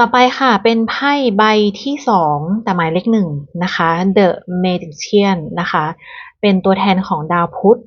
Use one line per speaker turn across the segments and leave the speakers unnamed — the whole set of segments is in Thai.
ต่อไปค่ะ เป็นไพ่ใบที่สองแต่หมายเลขหนึ่งนะคะ The Magician นะคะ เป็นตัวแทนของดาวพุธ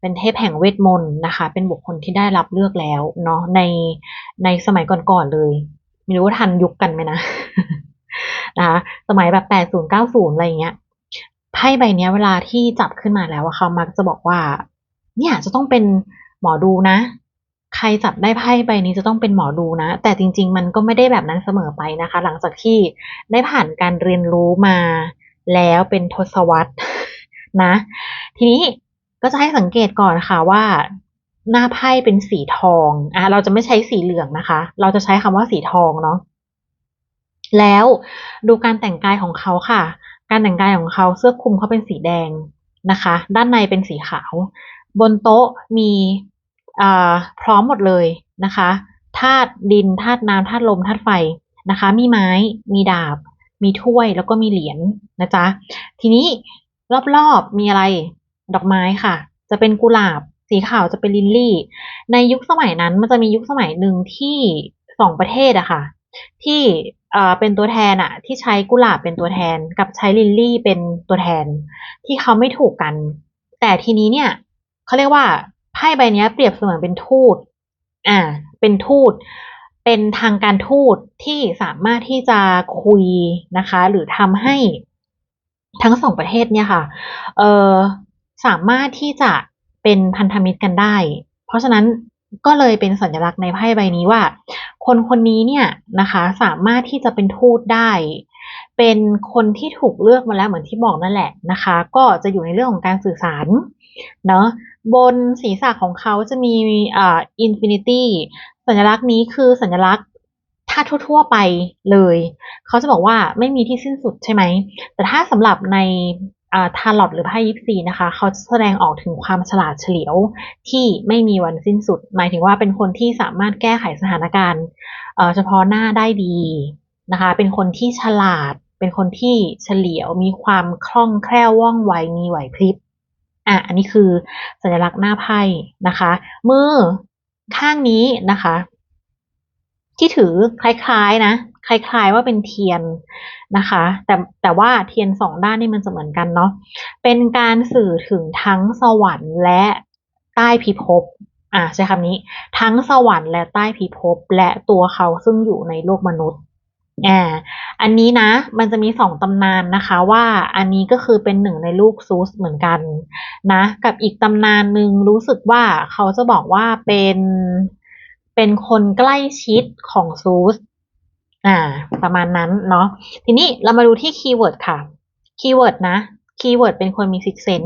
เป็นเทพแห่งเวทมนต์นะคะ เป็นบุคคลที่ได้รับเลือกแล้วเนาะในในสมัยก่อนๆเลย ไม่รู้ว่าทันยุคกันไหมนะนะคะ สมัยแบบแปดศูนย์เก้าศูนย์อะไรเงี้ย ไพ่ใบนี้เวลาที่จับขึ้นมาแล้วอะเขามักจะบอกว่า เนี่ยจะต้องเป็นหมอดูนะ ใครจับได้ไพ่ใบนี้จะต้องเป็นหมอดูนะ แต่จริง ๆ มันก็ไม่ได้แบบนั้นเสมอไปนะคะ หลังจากที่ได้ผ่านการเรียนรู้มาแล้วเป็นทศวรรษนะ ทีนี้ก็จะให้สังเกตก่อนค่ะว่าหน้าไพ่เป็นสีทองอะเราจะไม่ใช้สีเหลืองนะคะ เราจะใช้คำว่าสีทองเนาะแล้วดูการแต่งกายของเขาค่ะ การแต่งกายของเขาเสื้อคลุมเขาเป็นสีแดงนะคะ ด้านในเป็นสีขาว บนโต๊ะมี พร้อมหมดเลยนะคะธาตุดินธาตุน้ำธาตุลมธาตุไฟนะคะ มีไม้ มีดาบ มีถ้วยแล้วก็มีเหรียญนนะจ๊ะ ทีนี้รอบๆมีอะไรดอกไม้ค่ะ จะเป็นกุหลาบ สีขาวจะเป็นลิลลี่ ในยุคสมัยนั้นมันจะมียุคสมัยหนึ่งที่สองประเทศอะค่ะ ที่เป็นตัวแทนอะที่ใช้กุหลาบเป็นตัวแทนกับใช้ลิลลี่เป็นตัวแทนที่เขาไม่ถูกกัน แต่ทีนี้เนี่ยเขาเรียกว่า ไพ่ใบนี้เปรียบเสมือนเป็นทูต อ่า เป็นทูต เป็นทางการทูตที่สามารถที่จะคุยนะคะ หรือทำให้ทั้งสองประเทศเนี่ยค่ะ เออสามารถที่จะเป็นพันธมิตรกันได้ เพราะฉะนั้นก็เลยเป็นสัญลักษณ์ในไพ่ใบนี้ว่า คนคนนี้เนี่ยนะคะ สามารถที่จะเป็นทูตได้ เป็นคนที่ถูกเลือกมาแล้วเหมือนที่บอกนั่นแหละนะคะ ก็จะอยู่ในเรื่องของการสื่อสารเนาะบนศีรษะของเขาจะมีอ่าอินฟินิตี้สัญลักษณ์นี้คือสัญลักษณ์ถ้าทั่ว ๆไปเลย เขาจะบอกว่าไม่มีที่สิ้นสุดใช่ไหม แต่ถ้าสำหรับในทาร์ลอตหรือไพ่ยิปซีนะคะ เขาจะแสดงออกถึงความฉลาดเฉลียวที่ไม่มีวันสิ้นสุด หมายถึงว่าเป็นคนที่สามารถแก้ไขสถานการณ์เฉพาะหน้าได้ดี นะคะ เป็นคนที่ฉลาด เป็นคนที่เฉลียว มีความคล่องแคล่วว่องไว มีไหวพริบ อะ อันนี้คือสัญลักษณ์หน้าไพ่นะคะ มือข้างนี้นะคะ ที่ถือคล้ายๆนะ คล้ายๆว่าเป็นเทียนนะคะ แต่แต่ว่าเทียนสองด้านนี่มันจะเหมือนกันเนาะ เป็นการสื่อถึงทั้งสวรรค์และใต้พิภพอ่าใช้คำนี้ ทั้งสวรรค์และใต้พิภพและตัวเขาซึ่งอยู่ในโลกมนุษย์ อ่าอันนี้นะมันจะมีสองตำนานนะคะว่าอันนี้ก็คือเป็นหนึ่งในลูกซูสเหมือนกันนะกับอีกตำนานหนึ่งรู้สึกว่าเขาจะบอกว่าเป็นเป็นคนใกล้ชิดของซูสอ่าประมาณนั้นเนาะทีนี้เรามาดูที่คีย์เวิร์ดค่ะคีย์เวิร์ดนะคีย์เวิร์ดเป็นคนมีซิกเซน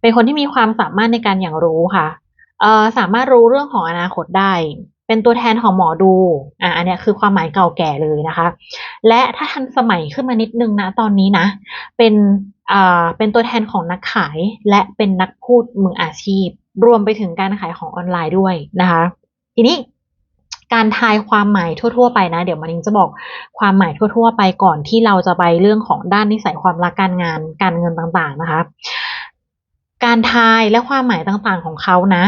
เป็นคนที่มีความสามารถในการอย่างรู้ค่ะเอ่อสามารถรู้เรื่องของอนาคตได้ เป็นตัวแทนของหมอดูอ่าอันเนี้ยคือความหมายเก่าแก่เลยนะคะ และถ้าทันสมัยขึ้นมานิดนึงนะตอนนี้นะ เป็นอ่าเป็นตัวแทนของนักขายและเป็นนักพูดมืออาชีพ รวมไปถึงการขายของออนไลน์ด้วยนะคะ ทีนี้การทายความหมายทั่ว ๆ ไปนะ เดี๋ยวมันจะบอกความหมายทั่ว ๆ ไปก่อนที่เราจะไปเรื่องของด้านนิสัยความรักการงานการเงินต่างๆนะคะ การทายและความหมายต่างๆของเขานะ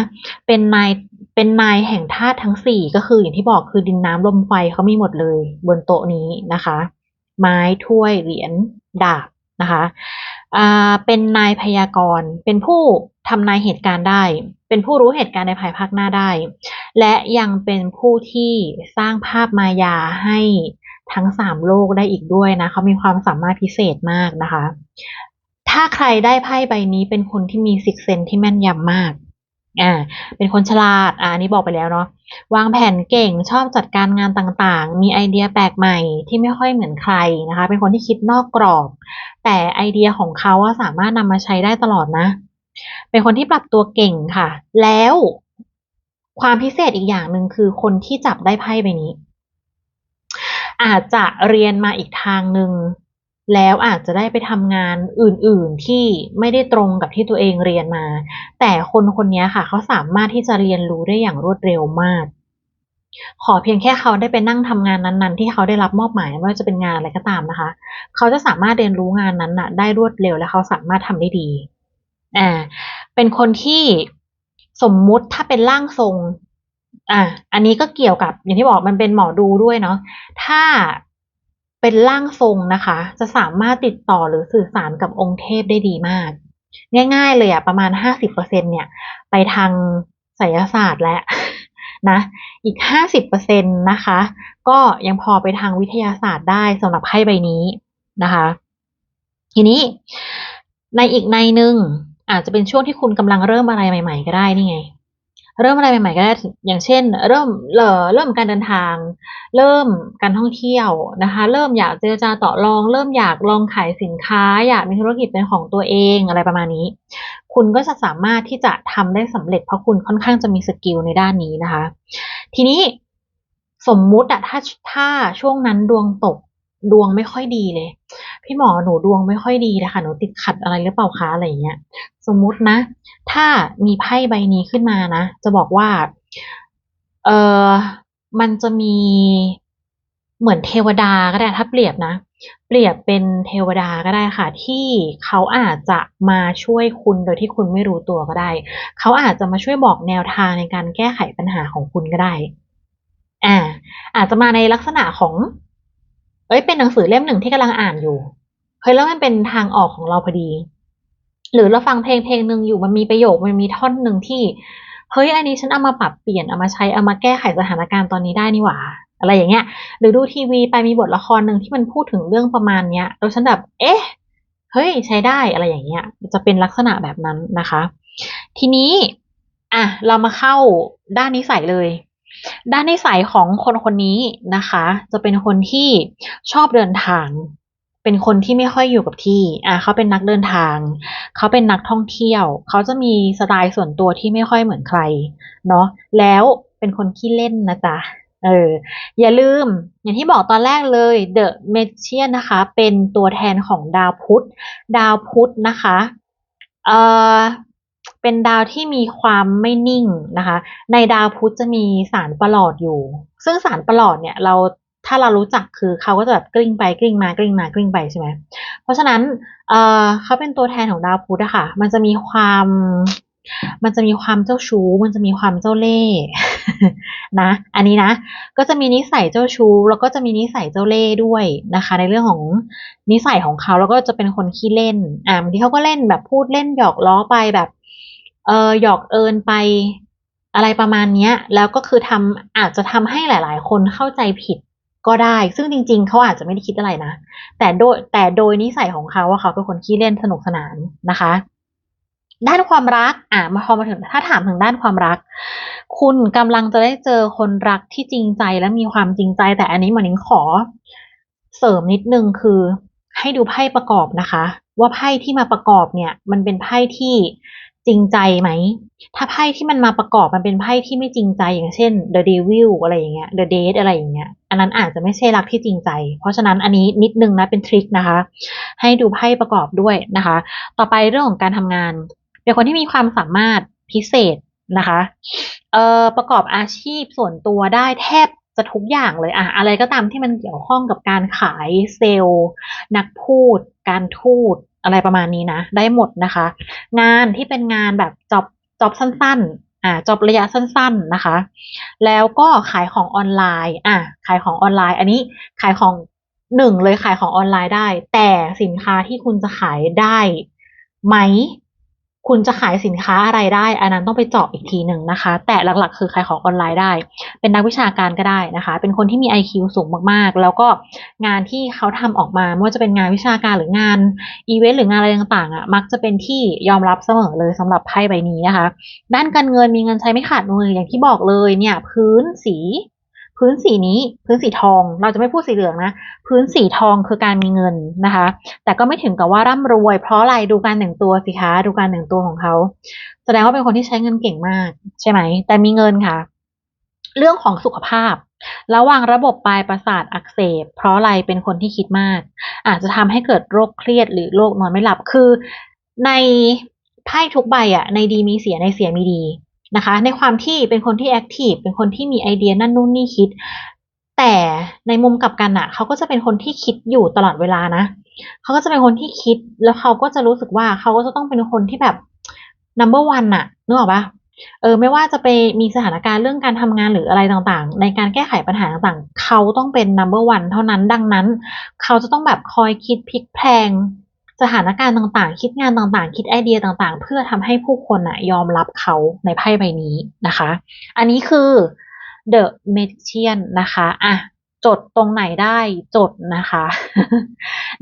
เป็นนาย เป็นนายแห่งธาตุทั้งสี่ก็คืออย่างที่บอกคือดินน้ำลมไฟเขามีหมดเลยบนโต๊ะนี้นะคะ ไม้ถ้วยเหรียญดาบนะคะอ่าเป็นนายพยากรณ์ เป็นผู้ทำนายเหตุการณ์ได้ เป็นผู้รู้เหตุการณ์ในภายภาคหน้าได้ และยังเป็นผู้ที่สร้างภาพมายาให้ทั้งสามโลกได้อีกด้วยนะเขามีความสามารถพิเศษมากนะคะ ถ้าใครได้ไพ่ใบนี้เป็นคนที่มีซิกเซนที่แม่นยำมาก อ่าเป็นคนฉลาดอ่านี้บอกไปแล้วเนาะวางแผนเก่งชอบจัดการงานต่างๆ มีไอเดียแปลกใหม่ที่ไม่ค่อยเหมือนใครนะคะ เป็นคนที่คิดนอกกรอบ แต่ไอเดียของเขาว่าสามารถนำมาใช้ได้ตลอดนะ เป็นคนที่ปรับตัวเก่งค่ะ แล้วความพิเศษอีกอย่างหนึ่งคือคนที่จับได้ไพ่ใบนี้ อาจจะเรียนมาอีกทางหนึ่ง แล้วอาจจะได้ไปทำงานอื่นๆที่ไม่ได้ตรงกับที่ตัวเองเรียนมา แต่คนคนนี้ค่ะ เขาสามารถที่จะเรียนรู้ได้อย่างรวดเร็วมาก ขอเพียงแค่เขาได้ไปนั่งทำงานนั้น ๆ ที่เขาได้รับมอบหมายไม่ว่าจะเป็นงานอะไรก็ตามนะคะ เขาจะสามารถเรียนรู้งานนั้นน่ะ ได้รวดเร็วและเขาสามารถทำได้ดีอ่าเป็นคนที่สมมุติถ้าเป็นร่างทรงอะอันนี้ก็เกี่ยวกับอย่างที่บอกมันเป็นหมอดูด้วยเนาะถ้า เป็นร่างทรงนะคะ จะสามารถติดต่อหรือสื่อสารกับองค์เทพได้ดีมาก ง่ายๆเลยอะประมาณห้าสิบเปอร์เซ็นเนี่ย ไปทางไสยศาสตร์และนะ อีกห้าสิบเปอร์เซ็นนะคะ ก็ยังพอไปทางวิทยาศาสตร์ได้สำหรับไพ่ใบนี้นะคะ ทีนี้ในอีกในหนึ่งอาจจะเป็นช่วงที่คุณกำลังเริ่มอะไรใหม่ ๆ ก็ได้นี่ไง เริ่มอะไรใหม่ๆก็ได้อย่างเช่น เริ่มเอ่อเริ่มการเดินทาง เริ่มการท่องเที่ยวนะคะ เริ่มอยากเจรจาต่อรอง เริ่มอยากลองขายสินค้า อยากมีธุรกิจเป็นของตัวเองอะไรประมาณนี้ คุณก็จะสามารถที่จะทำได้สำเร็จเพราะคุณค่อนข้างจะมีสกิลในด้านนี้นะคะ ทีนี้สมมุติอะถ้าถ้าช่วงนั้นดวงตก ดวงไม่ค่อยดีเลย พี่หมอหนูดวงไม่ค่อยดีนะคะหนูติดขัดอะไรหรือเปล่าคะอะไรอย่างเงี้ย สมมุตินะ ถ้ามีไพ่ใบนี้ขึ้นมานะ จะบอกว่า เออมันจะมีเหมือนเทวดาก็ได้ถ้าเปรียบนะ เปรียบเป็นเทวดาก็ได้ค่ะ ที่เขาอาจจะมาช่วยคุณโดยที่คุณไม่รู้ตัวก็ได้ เขาอาจจะมาช่วยบอกแนวทางในการแก้ไขปัญหาของคุณก็ได้ อ่า อาจจะมาในลักษณะของ เอ้ยเป็นหนังสือเล่มหนึ่งที่กำลังอ่านอยู่เฮ้ยแล้วมันเป็นทางออกของเราพอดี หรือเราฟังเพลงเพลงหนึ่งอยู่มันมีประโยคมันมีท่อนหนึ่งที่เฮ้ยอันนี้ฉันเอามาปรับเปลี่ยนเอามาใช้เอามาแก้ไขสถานการณ์ตอนนี้ได้นี่หว่า อะไรอย่างเงี้ย หรือดูทีวีไปมีบทละครหนึ่งที่มันพูดถึงเรื่องประมาณเนี้ยแล้วฉันแบบเอ๊ะเฮ้ยใช้ได้อะไรอย่างเงี้ย จะเป็นลักษณะแบบนั้นนะคะ ทีนี้อะเรามาเข้าด้านนิสัยเลย ด้านนิสัยของคนคนนี้นะคะ จะเป็นคนที่ชอบเดินทาง เป็นคนที่ไม่ค่อยอยู่กับที่อะเขาเป็นนักเดินทาง เขาเป็นนักท่องเที่ยว เขาจะมีสไตล์ส่วนตัวที่ไม่ค่อยเหมือนใครเนาะแล้วเป็นคนขี้เล่นนะจ๊ะเอออย่าลืมอย่างที่บอกตอนแรกเลย The Magician นะคะ เป็นตัวแทนของดาวพุธ ดาวพุธนะคะ เอ่อ เป็นดาวที่มีความไม่นิ่งนะคะ ในดาวพุธจะมีสารประหลอดอยู่ ซึ่งสารประหลอดเนี่ยเราถ้าเรารู้จักคือเขาก็จะแบบกลิ้งไปกลิ้งมากลิ้งมากลิ้งไปใช่ไหมเพราะฉะนั้นเอ่อเขาเป็นตัวแทนของดาวพุธอะค่ะ มันจะมีความ มันจะมีความเจ้าชู้ มันจะมีความเจ้าเล่ห์นะ อันนี้นะ ก็จะมีนิสัยเจ้าชู้ แล้วก็จะมีนิสัยเจ้าเล่ห์ด้วยนะคะ ในเรื่องของนิสัยของเขาแล้วก็จะเป็นคนขี้เล่น อ่าบางทีเขาก็เล่นแบบพูดเล่นหยอกล้อไปแบบ เออหยอกเอินไปอะไรประมาณเนี้ยแล้วก็คือทำอาจจะทำให้หลาย ๆ คนเข้าใจผิดก็ได้ ซึ่งจริง ๆ เขาอาจจะไม่ได้คิดอะไรนะ แต่โดยแต่โดยนิสัยของเขาว่าเขาเป็นคนขี้เล่นสนุกสนานนะคะ ด้านความรัก อะมาพอมาถึงถ้าถามถึงด้านความรัก คุณกำลังจะได้เจอคนรักที่จริงใจและมีความจริงใจ แต่อันนี้หมอนิงขอ เสริมนิดนึงคือ ให้ดูไพ่ประกอบนะคะ ว่าไพ่ที่มาประกอบเนี่ย มันเป็นไพ่ที่ จริงใจไหม ถ้าไพ่ที่มันมาประกอบมันเป็นไพ่ที่ไม่จริงใจอย่างเช่น The Devil อะไรอย่างเงี้ย The Date อะไรอย่างเงี้ย อันนั้นอาจจะไม่ใช่รักที่จริงใจ เพราะฉะนั้นอันนี้นิดนึงนะเป็นทริคนะคะ ให้ดูไพ่ประกอบด้วยนะคะ ต่อไปเรื่องของการทำงาน เป็นคนที่มีความสามารถพิเศษนะคะเอ่อประกอบอาชีพส่วนตัวได้แทบจะทุกอย่างเลยอะอะไรก็ตามที่มันเกี่ยวข้องกับการขายเซลล์ นักพูด การทูต อะไรประมาณนี้นะ ได้หมดนะคะ งานที่เป็นงานแบบจอบจอบสั้นๆอ่าจอบระยะสั้นๆนะคะ แล้วก็ขายของออนไลน์อ่าขายของออนไลน์ อันนี้ขายของหนึ่งเลยขายของออนไลน์ได้ แต่สินค้าที่คุณจะขายได้ไหม คุณจะขายสินค้าอะไรได้ อันนั้นต้องไปเจาะอีกทีหนึ่งนะคะ แต่หลักๆ คือขายของออนไลน์ได้ เป็นนักวิชาการก็ได้นะคะ เป็นคนที่มี IQ สูงมากๆ แล้วก็งานที่เขาทำออกมาไม่ว่าจะเป็นงานวิชาการหรืองานอีเวนต์หรืองานอะไรต่างๆอะมักจะเป็นที่ยอมรับเสมอเลยสำหรับไพ่ใบนี้นะคะ ด้านการเงินมีเงินใช้ไม่ขาดมืออย่างที่บอกเลยเนี่ยพื้นสี พื้นสีนี้พื้นสีทองเราจะไม่พูดสีเหลืองนะ พื้นสีทองคือการมีเงินนะคะ แต่ก็ไม่ถึงกับว่าร่ำรวย เพราะอะไรดูการแต่งตัวสิคะดูการแต่งตัวของเขา แสดงว่าเป็นคนที่ใช้เงินเก่งมาก ใช่ไหม แต่มีเงินค่ะ เรื่องของสุขภาพ ระหว่างระบบปลายประสาทอักเสบ เพราะอะไรเป็นคนที่คิดมาก อาจจะทำให้เกิดโรคเครียดหรือโรคนอนไม่หลับคือในไพ่ทุกใบอะในดีมีเสียในเสียมีดี นะคะ ในความที่เป็นคนที่แอคทีฟเป็นคนที่มีไอเดียนั่นนู่นนี่คิด แต่ในมุมกลับกันอะเขาก็จะเป็นคนที่คิดอยู่ตลอดเวลานะเขาก็จะเป็นคนที่คิดแล้วเขาก็จะรู้สึกว่าเขาก็จะต้องเป็นคนที่แบบ number one อะนึกออกปะเออไม่ว่าจะไปมีสถานการณ์เรื่องการทำงานหรืออะไรต่างๆ ในการแก้ไขปัญหาต่างๆ เขาต้องเป็น number one เท่านั้นดังนั้น เขาจะต้องแบบคอยคิดพลิกแพลง สถานการณ์ต่างๆ คิดงานต่างๆ คิดไอเดียต่างๆ เพื่อทำให้ผู้คนอะยอมรับเขาในไพ่ใบนี้นะคะ อันนี้คือ The Magician นะคะอะจดตรงไหนได้จดนะคะ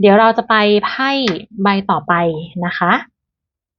เดี๋ยวเราจะไปไพ่ใบต่อไปนะคะ